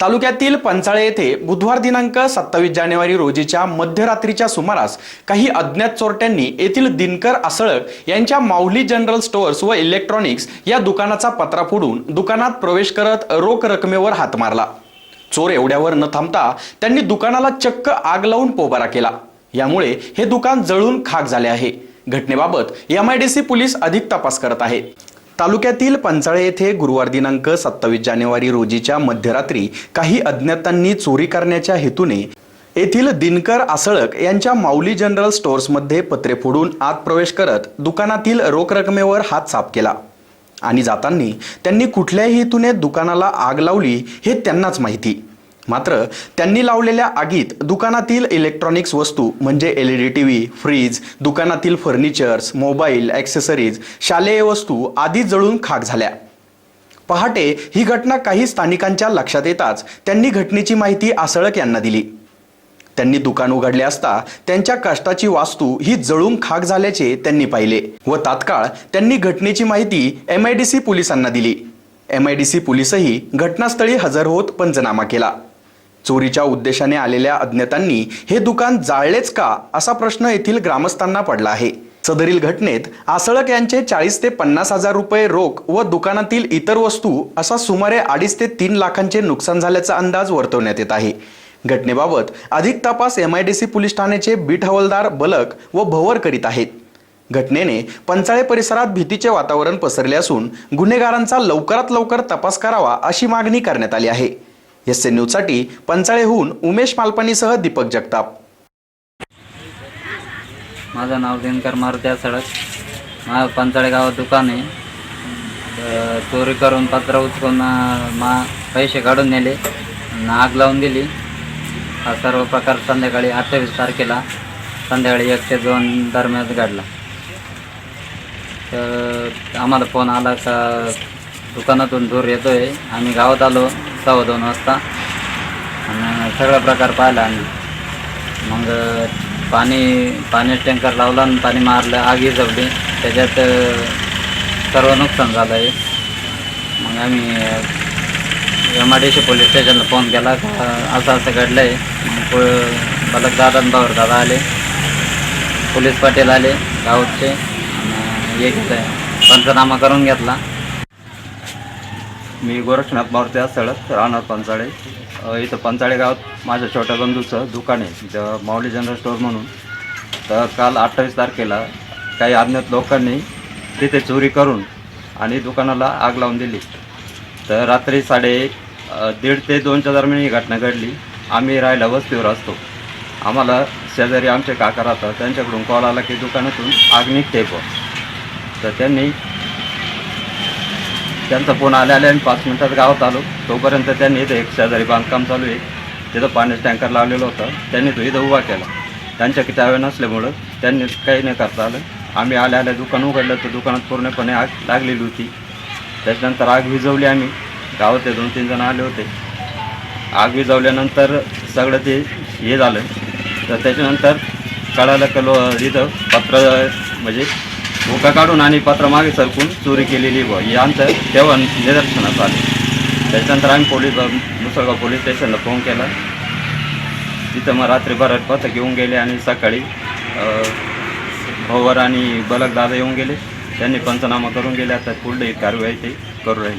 तालुक्यातील पंचाळे येथे बुधवार दिनांक सत्तावीस जानेवारी रोजीच्या मध्यरात्रीच्या सुमारास काही अज्ञात चोरट्यांनी येथील दिनकर आसळक यांच्या माऊली जनरल स्टोअर्स व इलेक्ट्रॉनिक्स या दुकानाचा पत्रा फोडून दुकानात प्रवेश करत रोख रकमेवर हात मारला. चोर एवढ्यावर न थांबता त्यांनी दुकानाला चक्क आग लावून पोबारा केला. यामुळे हे दुकान जळून खाक झाले आहे. घटनेबाबत एमआयडीसी पोलीस अधिक तपास करत आहेत तालुक्यातील पंचाळे येथे गुरुवार दिनांक सत्तावीस जानेवारी रोजीच्या मध्यरात्री काही अज्ञातांनी चोरी करण्याच्या हेतूने येथील दिनकर आसळक यांच्या माऊली जनरल स्टोअर्समध्ये पत्रे फोडून आत प्रवेश करत दुकानातील रोख रकमेवर हात साफ केला. आणि जाताना त्यांनी कुठल्याही हेतूने दुकानाला आग लावली हे त्यांनाच माहिती. मात्र त्यांनी लावलेल्या आगीत दुकानातील इलेक्ट्रॉनिक्स वस्तू म्हणजे L E D T V fridge दुकानातील फर्निचर्स मोबाईल ॲक्सेसरीज शालेय वस्तू आदी जळून खाक झाल्या. पहाटे ही घटना काही स्थानिकांच्या लक्षात येताच त्यांनी घटनेची माहिती आसळक यांना दिली. त्यांनी दुकान उघडले असता त्यांच्या कष्टाची वास्तू ही जळून खाक झाल्याचे त्यांनी पाहिले व तात्काळ त्यांनी घटनेची माहिती एम आय डी सी पोलिसांना दिली. एम आय डी सी पोलिसही घटनास्थळी हजर होत पंचनामा केला. चोरीच्या उद्देशाने आलेल्या अज्ञातांनी हे दुकान जाळलेच का असा प्रश्न येथील ग्रामस्थांना पडला आहे. सदरील घटनेत आसळक यांचे चाळीस ते पन्नास हजार रुपये रोख व दुकानातील इतर वस्तू असा सुमारे अडीच ते तीन लाखांचे नुकसान झाल्याचा अंदाज वर्तवण्यात येत आहे. घटनेबाबत अधिक तपास M I D C police ठाण्याचे बीट हवालदार बलक व भवर करीत आहेत. घटनेने पंचाळे परिसरात भीतीचे वातावरण पसरले असून गुन्हेगारांचा लवकरात लवकर तपास करावा अशी मागणी करण्यात आली आहे. एस एन न्यूजसाठी पंचाळेहून उमेश मालपाणीसह दीपक जगताप. माझं नाव दिनकर मारुत्या सडक माझं पंचाळे गावात दुकान आहे. तर चोरी करून पत्र उचकून मा पैसे काढून नेले. आणि आग लावून दिली. हा सर्व प्रकार संध्याकाळी अठ्ठावीस तारखेला संध्याकाळी एक ते दोन दरम्यान घडला. तर आम्हाला फोन आला का दुकानातून दूर येतो आहे आम्ही गावात आलो. सव्वा दोन वाजता. आणि सगळा प्रकार पाहिला आम्ही. मग पाणी पाण्याचं टँकर लावला आणि पाणी मारलं आगी जवली त्याच्यात सर्व नुकसान झालं आहे मग आम्ही M I D C police स्टेशनला फोन केला. असं असं घडलं आहे मग बलक दादा आणि दादा आले. पोलीस पाटील आले गावचे. आणि हे घेतलं पंचनामा करून घेतला. मी गोरक्षनाथ मारुती सळक राहणार पंचाळे इथं पंचाळे गावात माझ्या छोट्या बंधूचं दुकान आहे इथं माऊली जनरल स्टोअर म्हणून. तर काल अठ्ठावीस तारखेला काही अज्ञात लोकांनी तिथे चोरी करून आणि दुकानाला आग लावून दिली. तर रात्री साडे दीड ते दोनच्या दरम्यान ही घटना घडली. आम्ही राहायला वस्तीवर असतो. आम्हाला शेजारी आमचे काका राहतात त्यांच्याकडून कॉल आला की दुकानातून आग निघते तर त्यांनी त्यांचा फोन आल्या आल्या आणि पाच मिनिटात गावात आलो. तोपर्यंत त्यांनी इथे एक शेजारी बांधकाम चालू आहे. तिथं पाण्याचं टँकर लावलेलं होतं. त्यांनी तो इथं उभा केला. त्यांच्या चाव्या नसल्यामुळं त्यांनी काही नाही करता आलं. आम्ही आल्या आल्या दुकान उघडलं. तर दुकानात पूर्णपणे आग लागलेली होती. त्याच्यानंतर आग विजवली आम्ही. गावात दोन तीन जण आले होते. आग विजवल्यानंतर सगळं ते हे झालं. तर त्याच्यानंतर कळालं कलो इथं पत्र म्हणजे धोका काढून आणि पत्र मागे सरकून चोरी केलेली व हे आमचं तेव्हा निदर्शनास आले. त्याच्यानंतर आम्ही पोलीस मुसळगाव पोलीस स्टेशनला फोन केला. तिथं मग रात्री बरं पथक येऊन गेले आणि सकाळी भोवर आणि बलक दादा येऊन गेले. त्यांनी पंचनामा करून गेले. आता पुढे कारवाई ते करू राहील.